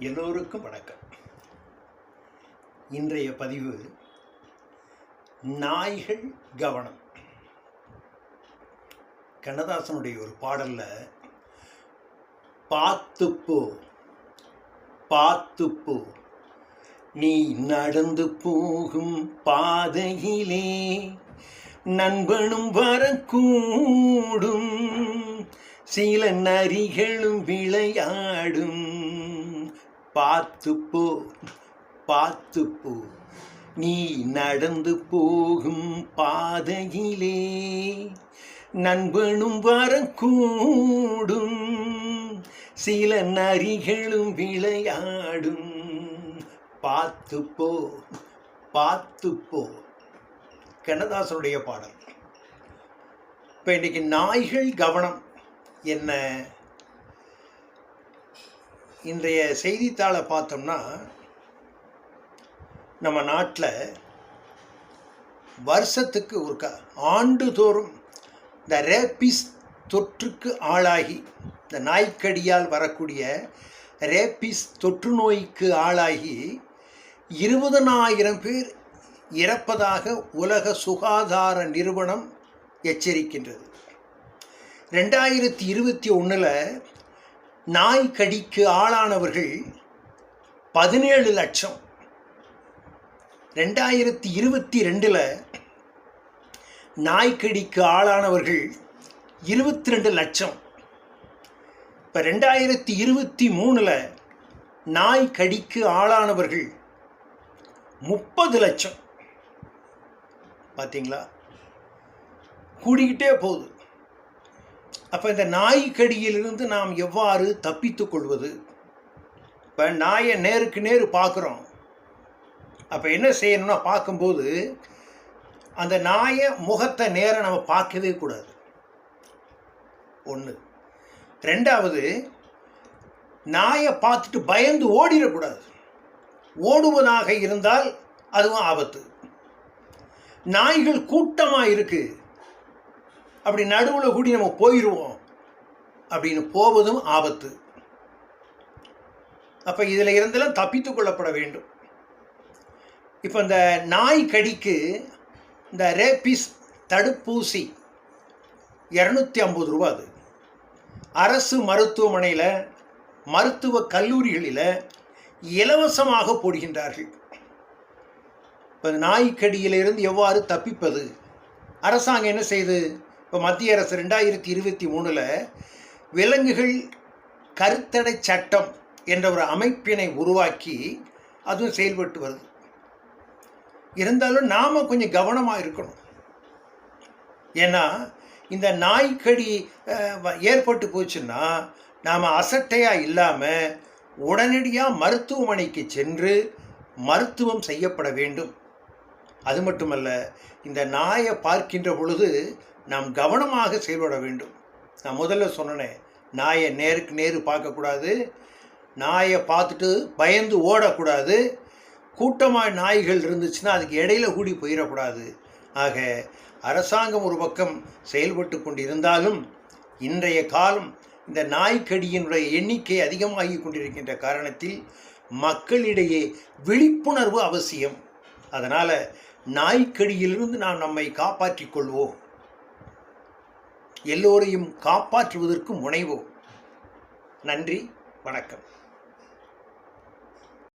எல்லோருக்கும் வணக்கம். இன்றைய பதிவு நாய்கள் கவனம். கண்ணதாசனுடைய ஒரு பாடலில் பார்த்துப்போ பார்த்துப்போ நீ நடந்து போகும் பாதையிலே நண்பனும் வரக்கூடும் சில நரிகளும் விளையாடும் பார்த்துப்போ பார்த்துப்போ. நீ நடந்து போகும் பாதையிலே நண்பனும் வரக்கூடும். சில நரிகளும் விளையாடும். பார்த்துப்போ பார்த்துப்போ. கண்ணதாசனுடைய பாடல். இப்போ இன்னைக்கு நாய்கள் கவனம். என்ன? இன்றைய செய்தித்தாளை பார்த்தோம்னா நம்ம நாட்டில் வருஷத்துக்கு ஒருக்கா ஆண்டுதோறும் இந்த ரேபிஸ் தொற்றுக்கு ஆளாகி இந்த நாய்க்கடியால் வரக்கூடிய ரேபிஸ் தொற்று நோய்க்கு ஆளாகி இருபதனாயிரம் பேர் இறப்பதாக உலக சுகாதார நிறுவனம் எச்சரிக்கின்றது. ரெண்டாயிரத்தி இருபத்தி ஒன்றில் நாய் கடிக்கு ஆளானவர்கள் பதினேழு லட்சம். ரெண்டாயிரத்தி இருபத்தி ரெண்டில் நாய்க்கடிக்கு ஆளானவர்கள் இருபத்தி ரெண்டு லட்சம். இப்போ ரெண்டாயிரத்தி இருபத்தி மூணில் நாய் கடிக்கு ஆளானவர்கள் முப்பது லட்சம். பார்த்தீங்களா கூடிக்கிட்டே போகுது. அப்போ இந்த நாய் கடியிலிருந்து நாம் எவ்வாறு தப்பித்து கொள்வது? இப்போ நாயை நேருக்கு நேரு பார்க்குறோம். அப்போ என்ன செய்யணும்னா பார்க்கும்போது அந்த நாயை முகத்தை நேரம் நம்ம பார்க்கவே கூடாது. ஒன்று ரெண்டாவது நாயை பார்த்துட்டு பயந்து ஓடிடக்கூடாது. ஓடுவதாக இருந்தால் அதுவும் ஆபத்து. நாய்கள் கூட்டமாக இருக்குது அப்படி நடுவில் கூடி நம்ம போயிடுவோம் அப்படின்னு போவதும் ஆபத்து. அப்போ இதில் இருந்தெல்லாம் தப்பித்து கொள்ளப்பட வேண்டும். இப்போ இந்த நாய் கடிக்கு இந்த ரேபிஸ் தடுப்பூசி இரநூத்தி ஐம்பது ரூபா அது. அரசு மருத்துவமனையில் மருத்துவ கல்லூரிகளில் இலவசமாக போடுகின்றார்கள். இப்போ நாய்க்கடியிலிருந்து எவ்வாறு தப்பிப்பது? அரசாங்கம் என்ன செய்யுது இப்போ மத்திய அரசு ரெண்டாயிரத்தி இருபத்தி மூணில் விலங்குகள் கருத்தடை சட்டம் என்ற ஒரு அமைப்பினை உருவாக்கி அதுவும் செயல்பட்டு வருது. இருந்தாலும் நாம் கொஞ்சம் கவனமாக இருக்கணும். ஏன்னா இந்த நாய்க்கடி ஏற்பட்டு போச்சுன்னா நாம் அசட்டையாக இல்லாமல் உடனடியாக மருத்துவமனைக்கு சென்று மருத்துவம் செய்யப்பட வேண்டும். அது மட்டுமல்ல இந்த நாயை பார்க்கின்ற பொழுது நாம் கவனமாக செயல்பட வேண்டும். நான் முதல்ல சொன்னேன் நாயை நேருக்கு நேரு பார்க்கக்கூடாது நாயை பார்த்துட்டு பயந்து ஓடக்கூடாது கூட்டமாக நாய்கள் இருந்துச்சுன்னா அதுக்கு இடையில கூடி போயிடக்கூடாது. ஆக அரசாங்கம் ஒரு பக்கம் செயல்பட்டு கொண்டு இருந்தாலும் இன்றைய காலம் இந்த நாய்க்கடியினுடைய எண்ணிக்கை அதிகமாகி கொண்டிருக்கின்ற காரணத்தில் மக்களிடையே விழிப்புணர்வு அவசியம். அதனால் நாய்க்கடியிலிருந்து நாம் நம்மை காப்பாற்றிக் கொள்வோம் எல்லோரையும் காப்பாற்றுவதற்கு முனைவோம். நன்றி வணக்கம்.